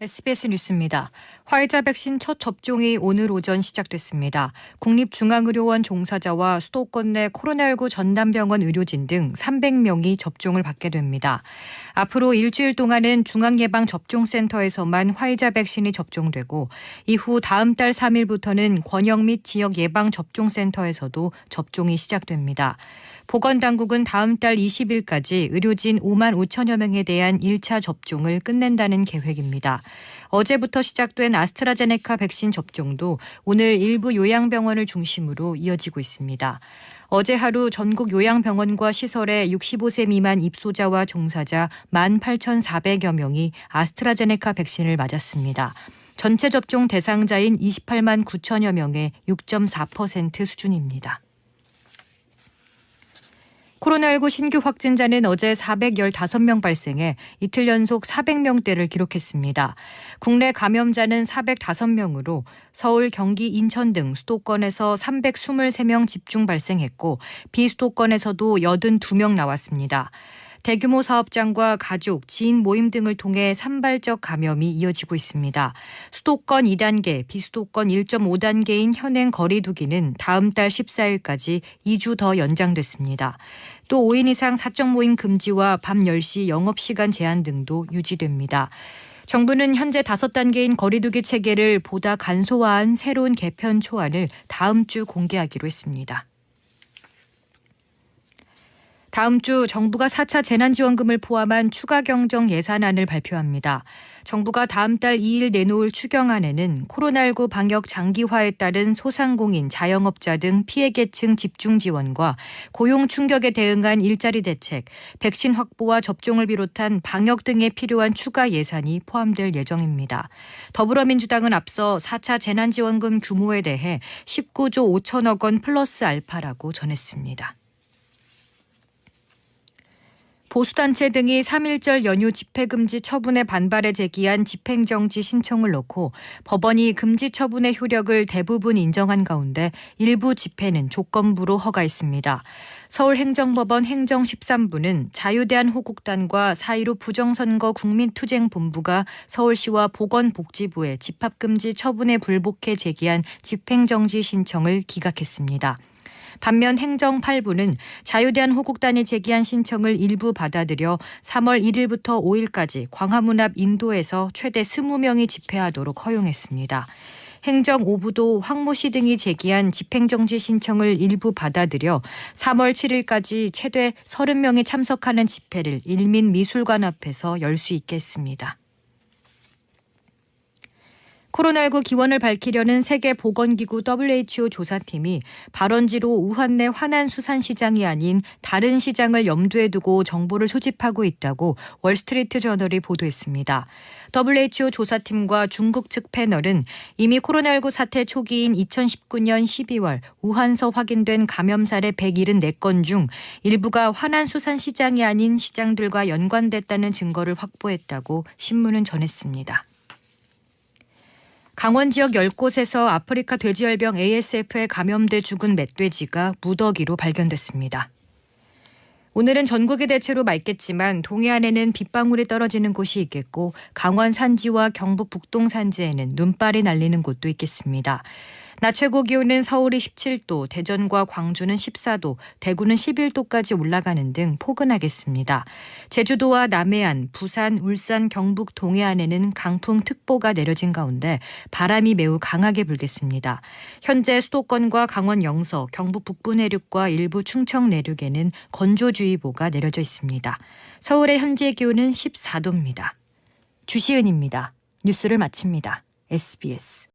SBS 뉴스입니다. 화이자 백신 첫 접종이 오늘 오전 시작됐습니다. 국립중앙의료원 종사자와 수도권 내 코로나19 전담병원 의료진 등 300명이 접종을 받게 됩니다. 앞으로 일주일 동안은 중앙예방접종센터에서만 화이자 백신이 접종되고 이후 다음 달 3일부터는 권역 및 지역 예방접종센터에서도 접종이 시작됩니다. 보건당국은 다음 달 20일까지 의료진 5만 5천여 명에 대한 1차 접종을 끝낸다는 계획입니다. 어제부터 시작된 아스트라제네카 백신 접종도 오늘 일부 요양병원을 중심으로 이어지고 있습니다. 어제 하루 전국 요양병원과 시설에 65세 미만 입소자와 종사자 18,400여 명이 아스트라제네카 백신을 맞았습니다. 전체 접종 대상자인 28만 9천여 명의 6.4% 수준입니다. 코로나19 신규 확진자는 어제 415명 발생해 이틀 연속 400명대를 기록했습니다. 국내 감염자는 405명으로 서울, 경기, 인천 등 수도권에서 323명 집중 발생했고 비수도권에서도 82명 나왔습니다. 대규모 사업장과 가족, 지인 모임 등을 통해 산발적 감염이 이어지고 있습니다. 수도권 2단계, 비수도권 1.5단계인 현행 거리두기는 다음 달 14일까지 2주 더 연장됐습니다. 또 5인 이상 사적 모임 금지와 밤 10시 영업시간 제한 등도 유지됩니다. 정부는 현재 다섯 단계인 거리두기 체계를 보다 간소화한 새로운 개편 초안을 다음 주 공개하기로 했습니다. 다음 주 정부가 4차 재난지원금을 포함한 추가 경정 예산안을 발표합니다. 정부가 다음 달 2일 내놓을 추경안에는 코로나19 방역 장기화에 따른 소상공인, 자영업자 등 피해 계층 집중 지원과 고용 충격에 대응한 일자리 대책, 백신 확보와 접종을 비롯한 방역 등에 필요한 추가 예산이 포함될 예정입니다. 더불어민주당은 앞서 4차 재난지원금 규모에 대해 19조 5천억 원 플러스 알파라고 전했습니다. 보수단체 등이 3.1절 연휴 집회금지 처분에 반발해 제기한 집행정지 신청을 놓고 법원이 금지 처분의 효력을 대부분 인정한 가운데 일부 집회는 조건부로 허가했습니다. 서울행정법원 행정 13부는 자유대한호국단과 4.15 부정선거 국민투쟁본부가 서울시와 보건복지부에 집합금지 처분에 불복해 제기한 집행정지 신청을 기각했습니다. 반면 행정 8부는 자유대한 호국단이 제기한 신청을 일부 받아들여 3월 1일부터 5일까지 광화문 앞 인도에서 최대 20명이 집회하도록 허용했습니다. 행정 5부도 황모 씨 등이 제기한 집행정지 신청을 일부 받아들여 3월 7일까지 최대 30명이 참석하는 집회를 일민 미술관 앞에서 열 수 있게 했습니다. 코로나19 기원을 밝히려는 세계보건기구 WHO 조사팀이 발원지로 우한 내 화난 수산시장이 아닌 다른 시장을 염두에 두고 정보를 소집하고 있다고 월스트리트 저널이 보도했습니다. WHO 조사팀과 중국 측 패널은 이미 코로나19 사태 초기인 2019년 12월 우한서 확인된 감염 사례 174건 중 일부가 화난 수산시장이 아닌 시장들과 연관됐다는 증거를 확보했다고 신문은 전했습니다. 강원 지역 10곳에서 아프리카 돼지열병 ASF에 감염돼 죽은 멧돼지가 무더기로 발견됐습니다. 오늘은 전국이 대체로 맑겠지만 동해안에는 빗방울이 떨어지는 곳이 있겠고 강원 산지와 경북 북동 산지에는 눈발이 날리는 곳도 있겠습니다. 낮 최고 기온은 서울이 17도, 대전과 광주는 14도, 대구는 11도까지 올라가는 등 포근하겠습니다. 제주도와 남해안, 부산, 울산, 경북 동해안에는 강풍특보가 내려진 가운데 바람이 매우 강하게 불겠습니다. 현재 수도권과 강원 영서, 경북 북부 내륙과 일부 충청 내륙에는 건조주의보가 내려져 있습니다. 서울의 현재 기온은 14도입니다. 주시은입니다. 뉴스를 마칩니다. SBS